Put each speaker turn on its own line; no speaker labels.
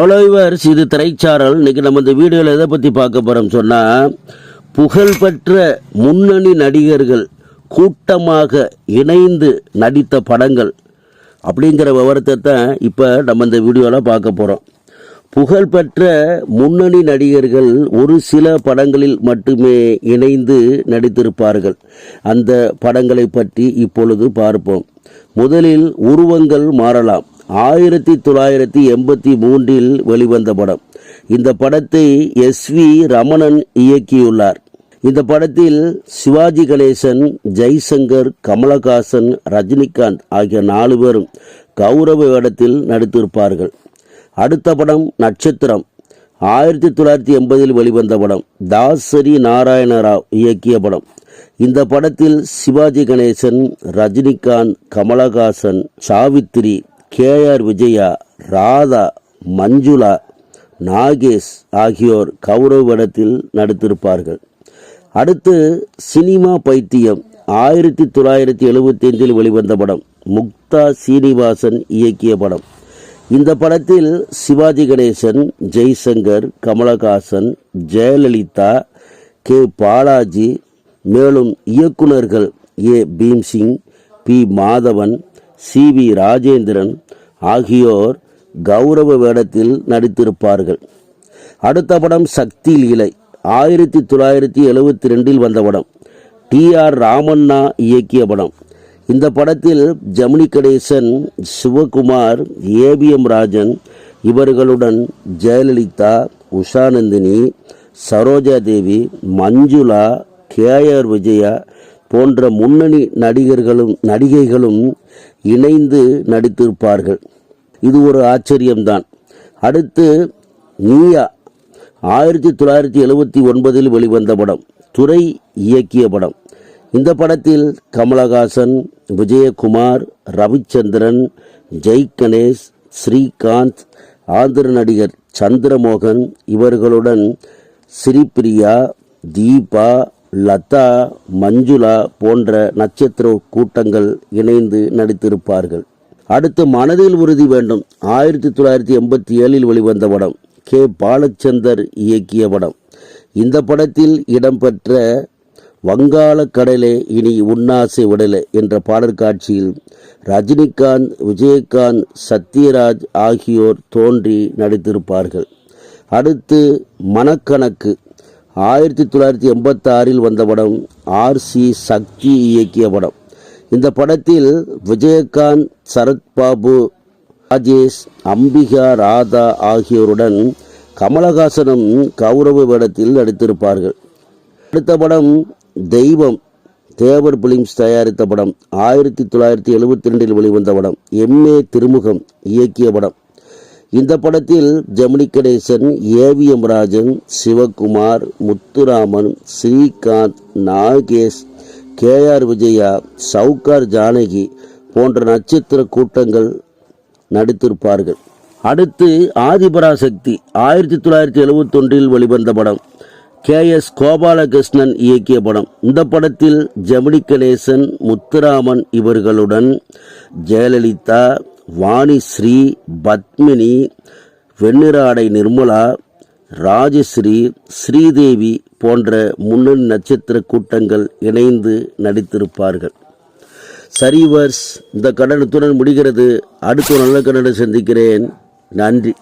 ஹலோவர்ஸ் இது திரைச்சாரல். இன்னைக்கு நம்ம இந்த வீடியோவில் எதை பற்றி பார்க்க போகிறோம் சொன்னால் புகழ்பெற்ற முன்னணி நடிகர்கள் கூட்டமாக இணைந்து நடித்த படங்கள் அப்படிங்கிற விவரத்தை தான் இப்போ நம்ம இந்த வீடியோவில் பார்க்க போகிறோம் புகழ்பெற்ற முன்னணி நடிகர்கள் ஒரு சில படங்களில் மட்டுமே இணைந்து நடித்திருப்பார்கள். அந்த படங்களை பற்றி இப்பொழுது பார்ப்போம். முதலில் உருவங்கள் மாறலாம். ஆயிரத்தி தொள்ளாயிரத்தி எண்பத்தி மூன்றில் வெளிவந்த படம். இந்த படத்தை எஸ் வி ரமணன் இயக்கியுள்ளார். இந்த படத்தில் சிவாஜி கணேசன் ஜெய்சங்கர் கமலஹாசன் ரஜினிகாந்த் ஆகிய நாலு பேரும் கௌரவ வேடத்தில் நடித்திருப்பார்கள். அடுத்த படம் நட்சத்திரம். ஆயிரத்தி தொள்ளாயிரத்தி எண்பதில் வெளிவந்த படம் தாசரி நாராயண ராவ் இயக்கிய படம். இந்த படத்தில் சிவாஜி கணேசன் ரஜினிகாந்த் கமலஹாசன் சாவித்திரி கேஆர் விஜயா ராதா மஞ்சுளா நாகேஷ் ஆகியோர் கௌரவ படத்தில் நடித்திருப்பார்கள். அடுத்து சினிமா பைத்தியம் ஆயிரத்தி தொள்ளாயிரத்தி எழுபத்தி ஐந்தில் வெளிவந்த படம் முக்தா சீனிவாசன் இயக்கிய படம். இந்த படத்தில் சிவாஜி கணேசன் ஜெய்சங்கர் கமலஹாசன் ஜெயலலிதா கே பாலாஜி மேலும் இயக்குனர்கள் A Bhimsingh P Madhavan C V Rajendran ஆகியோர் கௌரவ வேடத்தில் நடித்திருப்பார்கள். அடுத்த படம் சக்தி லீலை ஆயிரத்தி தொள்ளாயிரத்தி எழுவத்தி ரெண்டில் வந்த படம். டி ஆர் ராமண்ணா இயக்கிய படம். இந்த படத்தில் ஜமினி கணேசன் சிவகுமார் ஏபிஎம் ராஜன் இவர்களுடன் ஜெயலலிதா உஷாநந்தினி சரோஜா தேவி மஞ்சுளா கேஆர் விஜயா போன்ற முன்னணி நடிகர்களும் நடிகைகளும் இணைந்து நடித்திருப்பார்கள். இது ஒரு ஆச்சரியம்தான். அடுத்து நீயா ஆயிரத்தி தொள்ளாயிரத்தி எழுபத்தி ஒன்பதில் வெளிவந்த படம் துரை இயக்கிய படம். இந்த படத்தில் கமலஹாசன் விஜயகுமார் ரவிச்சந்திரன் ஜெய் கணேஷ் ஸ்ரீகாந்த் ஆந்திர நடிகர் சந்திரமோகன் இவர்களுடன் ஸ்ரீபிரியா தீபா லதா மஞ்சுளா போன்ற நட்சத்திர கூட்டங்கள் இணைந்து நடித்திருப்பார்கள். அடுத்து மனதில் உறுதி வேண்டும். ஆயிரத்தி தொள்ளாயிரத்தி எண்பத்தி ஏழில் வெளிவந்த படம் கே. பாலச்சந்தர் இயக்கிய படம். இந்த படத்தில் இடம்பெற்ற வங்காள கடலே இனி உன்னாசை விடலே என்ற பாடற் காட்சியில் ரஜினிகாந்த் விஜயகாந்த் சத்யராஜ் ஆகியோர் தோன்றி நடித்திருப்பார்கள். அடுத்து மனக்கணக்கு. ஆயிரத்தி தொள்ளாயிரத்தி எண்பத்தாறில் வந்த படம் ஆர் சி சக்தி இயக்கிய படம். இந்த படத்தில் விஜயகாந்த் சரத்பாபு ராஜேஷ் அம்பிகா ராதா ஆகியோருடன் கமலஹாசனும் கௌரவ வேடத்தில் நடித்திருப்பார்கள். அடுத்த படம் தெய்வம் தேவர் பிலிம்ஸ் தயாரித்த படம். ஆயிரத்தி தொள்ளாயிரத்தி எழுபத்தி ரெண்டில் வெளிவந்த படம் எம்ஏ திருமுகம் இயக்கிய படம். இந்த படத்தில் ஜெமினி கணேசன் ஏவிஎம் ராஜன் சிவகுமார் முத்துராமன் ஸ்ரீகாந்த் நாகேஷ் கேஆர் விஜயா சவுகார் ஜானகி போன்ற நட்சத்திர கூட்டங்கள் நடித்திருப்பார்கள். அடுத்து ஆதிபராசக்தி ஆயிரத்தி தொள்ளாயிரத்தி எழுபத்தொன்றில் வெளிவந்த படம் கே எஸ் கோபாலகிருஷ்ணன் இயக்கிய படம். இந்த படத்தில் ஜெமினி கணேசன் முத்துராமன் இவர்களுடன் ஜெயலலிதா வாணிஸ்ரீ பத்மினி வெண்ணிராடை நிர்மலா ராஜஸ்ரீ ஸ்ரீதேவி போன்ற முன்னணி நட்சத்திர கூட்டங்கள் இணைந்து நடித்திருப்பார்கள். சரிவர்ஸ் இந்த கடனத்துடன் முடிகிறது. அடுத்த நல்ல கடனை சந்திக்கிறேன். நன்றி.